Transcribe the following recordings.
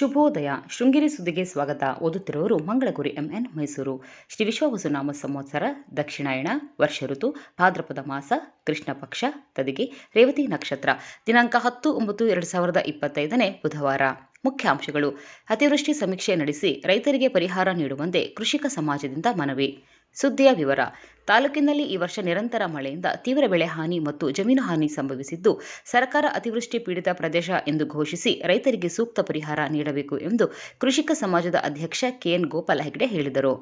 ಶುಭೋದಯ. ಶೃಂಗೇರಿ ಸುದ್ದಿಗೆ ಸ್ವಾಗತ. ಓದುತ್ತಿರುವವರು ಮಂಗಳಗುರಿ, ಎಂಎನ್ ಮೈಸೂರು. ಶ್ರೀ ವಿಶ್ವವಸುನಾಮ ಸಂವತ್ಸರ ದಕ್ಷಿಣಾಯಣ, ವರ್ಷ ಋತು, ಭಾದ್ರಪದ ಮಾಸ, ಕೃಷ್ಣ ಪಕ್ಷ, ತದಿಗೆ, ರೇವತಿ ನಕ್ಷತ್ರ. ದಿನಾಂಕ ಹತ್ತು ಒಂಬತ್ತು ಎರಡು ಸಾವಿರದ ಇಪ್ಪತ್ತೈದನೇ ಬುಧವಾರ. ಮುಖ್ಯಾಂಶಗಳು. ಅತಿವೃಷ್ಟಿ ಸಮೀಕ್ಷೆ ನಡೆಸಿ ರೈತರಿಗೆ ಪರಿಹಾರ ನೀಡುವಂತೆ ಕೃಷಿಕ ಸಮಾಜದಿಂದ ಮನವಿ. ಸುದ್ದಿಯ ವಿವರ. ತಾಲೂಕಿನಲ್ಲಿ ಈ ವರ್ಷ ನಿರಂತರ ಮಳೆಯಿಂದ ತೀವ್ರ ಬೆಳೆ ಹಾನಿ ಮತ್ತು ಜಮೀನು ಹಾನಿ ಸಂಭವಿಸಿದ್ದು, ಸರ್ಕಾರ ಅತಿವೃಷ್ಟಿ ಪೀಡಿತ ಪ್ರದೇಶ ಎಂದು ಘೋಷಿಸಿ ರೈತರಿಗೆ ಸೂಕ್ತ ಪರಿಹಾರ ನೀಡಬೇಕು ಎಂದು ಕೃಷಿಕ ಸಮಾಜದ ಅಧ್ಯಕ್ಷ ಕೆಎನ್ ಗೋಪಾಲ ಹೆಗ್ಡೆ ಹೇಳಿದರು.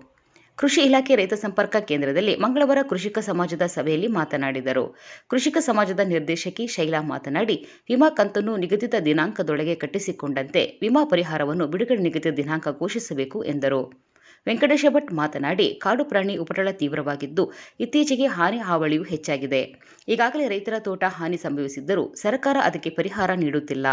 ಕೃಷಿ ಇಲಾಖೆ ರೈತ ಸಂಪರ್ಕ ಕೇಂದ್ರದಲ್ಲಿ ಮಂಗಳವಾರ ಕೃಷಿಕ ಸಮಾಜದ ಸಭೆಯಲ್ಲಿ ಮಾತನಾಡಿದರು. ಕೃಷಿಕ ಸಮಾಜದ ನಿರ್ದೇಶಕಿ ಶೈಲಾ ಮಾತನಾಡಿ, ವಿಮಾ ಕಂತನ್ನು ನಿಗದಿತ ದಿನಾಂಕದೊಳಗೆ ಕಟ್ಟಿಸಿಕೊಂಡಂತೆ ವಿಮಾ ಪರಿಹಾರವನ್ನು ಬಿಡುಗಡೆ ನಿಗದಿತ ದಿನಾಂಕ ಘೋಷಿಸಬೇಕು ಎಂದರು. ವೆಂಕಟೇಶ ಭಟ್ ಮಾತನಾಡಿ, ಕಾಡು ಪ್ರಾಣಿ ಉಪಟಳ ತೀವ್ರವಾಗಿದ್ದು, ಇತ್ತೀಚೆಗೆ ಹಾನಿ ಹಾವಳಿಯೂ ಹೆಚ್ಚಾಗಿದೆ. ಈಗಾಗಲೇ ರೈತರ ತೋಟ ಹಾನಿ ಸಂಭವಿಸಿದ್ದರೂ ಸರ್ಕಾರ ಅದಕ್ಕೆ ಪರಿಹಾರ ನೀಡುತ್ತಿಲ್ಲ.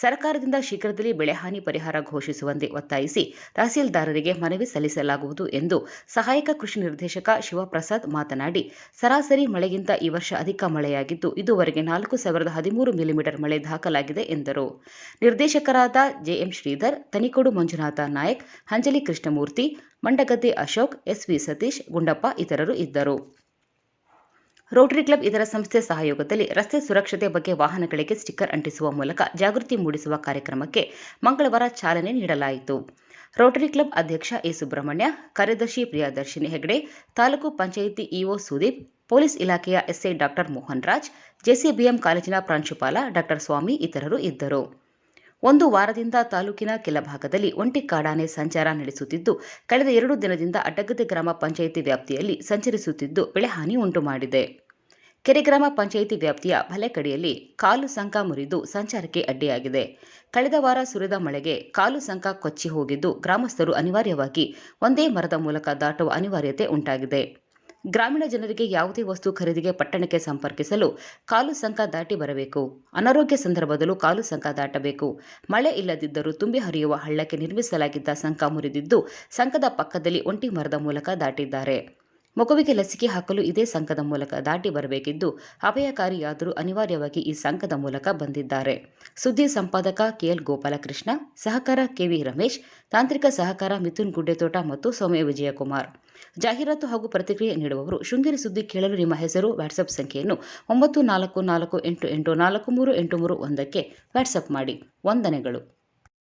ಸರ್ಕಾರದಿಂದ ಶೀಘ್ರದಲ್ಲಿ ಬೆಳೆ ಹಾನಿ ಪರಿಹಾರ ಘೋಷಿಸುವಂತೆ ಒತ್ತಾಯಿಸಿ ತಹಸೀಲ್ದಾರರಿಗೆ ಮನವಿ ಸಲ್ಲಿಸಲಾಗುವುದು ಎಂದು ಸಹಾಯಕ ಕೃಷಿ ನಿರ್ದೇಶಕ ಶಿವಪ್ರಸಾದ್ ಮಾತನಾಡಿ, ಸರಾಸರಿ ಮಳೆಗಿಂತ ಈ ವರ್ಷ ಅಧಿಕ ಮಳೆಯಾಗಿದ್ದು, ಇದುವರೆಗೆ ನಾಲ್ಕು ಸಾವಿರದ ಹದಿಮೂರು ಮಿಲಿಮೀಟರ್ ಮಳೆ ದಾಖಲಾಗಿದೆ ಎಂದರು. ನಿರ್ದೇಶಕರಾದ J M Shridhar Tanikodu Manjunatha Nayak, Anjali Krishnamurthy Mandagadde Ashok S V Satish, Gundappa ಇತರರು ಇದ್ದರು. ರೋಟರಿ ಕ್ಲಬ್ ಇದರ ಸಂಸ್ಥೆ ಸಹಯೋಗದಲ್ಲಿ ರಸ್ತೆ ಸುರಕ್ಷತೆ ಬಗ್ಗೆ ವಾಹನಗಳಿಗೆ ಸ್ಟಿಕ್ಕರ್ ಅಂಟಿಸುವ ಮೂಲಕ ಜಾಗೃತಿ ಮೂಡಿಸುವ ಕಾರ್ಯಕ್ರಮಕ್ಕೆ ಮಂಗಳವಾರ ಚಾಲನೆ ನೀಡಲಾಯಿತು. ರೋಟರಿ ಕ್ಲಬ್ ಅಧ್ಯಕ್ಷ ಎ. ಸುಬ್ರಹ್ಮಣ್ಯ, ಕಾರ್ಯದರ್ಶಿ ಪ್ರಿಯದರ್ಶಿನಿ ಹೆಗಡೆ, ತಾಲೂಕು ಪಂಚಾಯಿತಿ ಇಒ ಸುದೀಪ್, ಪೊಲೀಸ್ ಇಲಾಖೆಯ SI doctor Mohan Raj, JCBM ಕಾಲೇಜಿನ ಪ್ರಾಂಶುಪಾಲ ಡಾಕ್ಟರ್ ಸ್ವಾಮಿ ಇತರರು ಇದ್ದರು. ಒಂದು ವಾರದಿಂದ ತಾಲೂಕಿನ ಕೆಲ ಭಾಗದಲ್ಲಿ ಒಂಟಿ ಕಾಡಾನೆ ಸಂಚಾರ ನಡೆಸುತ್ತಿದ್ದು, ಕಳೆದ ಎರಡು ದಿನದಿಂದ ಅಡ್ಡಗದ್ದೆ ಗ್ರಾಮ ಪಂಚಾಯಿತಿ ವ್ಯಾಪ್ತಿಯಲ್ಲಿ ಸಂಚರಿಸುತ್ತಿದ್ದು ಬೆಳೆಹಾನಿ ಉಂಟು ಮಾಡಿದೆ. ಕೆರೆ ಗ್ರಾಮ ಪಂಚಾಯಿತಿ ವ್ಯಾಪ್ತಿಯ ಭಲೆಕಡಿಯಲ್ಲಿ ಕಾಲು ಸಂಕ ಮುರಿದು ಸಂಚಾರಕ್ಕೆ ಅಡ್ಡಿಯಾಗಿದೆ. ಕಳೆದ ವಾರ ಸುರಿದ ಮಳೆಗೆ ಕಾಲು ಸಂಕ ಕೊಚ್ಚಿ ಹೋಗಿದ್ದು, ಗ್ರಾಮಸ್ಥರು ಅನಿವಾರ್ಯವಾಗಿ ಒಂದೇ ಮರದ ಮೂಲಕ ದಾಟುವ ಅನಿವಾರ್ಯತೆ ಉಂಟಾಗಿದೆ. ಗ್ರಾಮೀಣ ಜನರಿಗೆ ಯಾವುದೇ ವಸ್ತು ಖರೀದಿಗೆ ಪಟ್ಟಣಕ್ಕೆ ಸಂಪರ್ಕಿಸಲು ಕಾಲು ಸಂಕ ದಾಟಿ ಬರಬೇಕು. ಅನಾರೋಗ್ಯ ಸಂದರ್ಭದಲ್ಲೂ ಕಾಲು ಸಂಕ ದಾಟಬೇಕು. ಮಳೆ ಇಲ್ಲದಿದ್ದರೂ ತುಂಬಿ ಹರಿಯುವ ಹಳ್ಳಕ್ಕೆ ನಿರ್ಮಿಸಲಾಗಿದ್ದ ಸಂಕ ಮುರಿದಿದ್ದು, ಸಂಕದ ಪಕ್ಕದಲ್ಲಿ ಒಂಟಿ ಮರದ ಮೂಲಕ ದಾಟಿದ್ದಾರೆ. ಮಗುವಿಗೆ ಲಸಿಕೆ ಹಾಕಲು ಇದೇ ಸಂಕದ ಮೂಲಕ ದಾಟಿ ಬರಬೇಕಿದ್ದು ಅಪಾಯಕಾರಿಯಾದರೂ ಅನಿವಾರ್ಯವಾಗಿ ಈ ಸಂಕದ ಮೂಲಕ ಬಂದಿದ್ದಾರೆ. ಸುದ್ದಿ ಸಂಪಾದಕ ಕೆಎಲ್ ಗೋಪಾಲಕೃಷ್ಣ, ಸಹಕಾರ ಕೆವಿ ರಮೇಶ್, ತಾಂತ್ರಿಕ ಸಹಕಾರ ಮಿಥುನ್ ಗುಡ್ಡೆತೋಟ ಮತ್ತು ಸೌಮ್ಯ ವಿಜಯಕುಮಾರ್. ಜಾಹೀರಾತು ಹಾಗೂ ಪ್ರತಿಕ್ರಿಯೆ ನೀಡುವವರು ಶೃಂಗೇರಿ ಸುದ್ದಿ ಕೇಳಲು ನಿಮ್ಮ ಹೆಸರು ವಾಟ್ಸಪ್ ಸಂಖ್ಯೆಯನ್ನು ಒಂಬತ್ತು ನಾಲ್ಕು ನಾಲ್ಕು ಎಂಟು ಎಂಟು ನಾಲ್ಕು ಮೂರು ಎಂಟು ಮೂರು ಒಂದಕ್ಕೆ ವಾಟ್ಸಪ್ ಮಾಡಿ. ವಂದನೆಗಳು.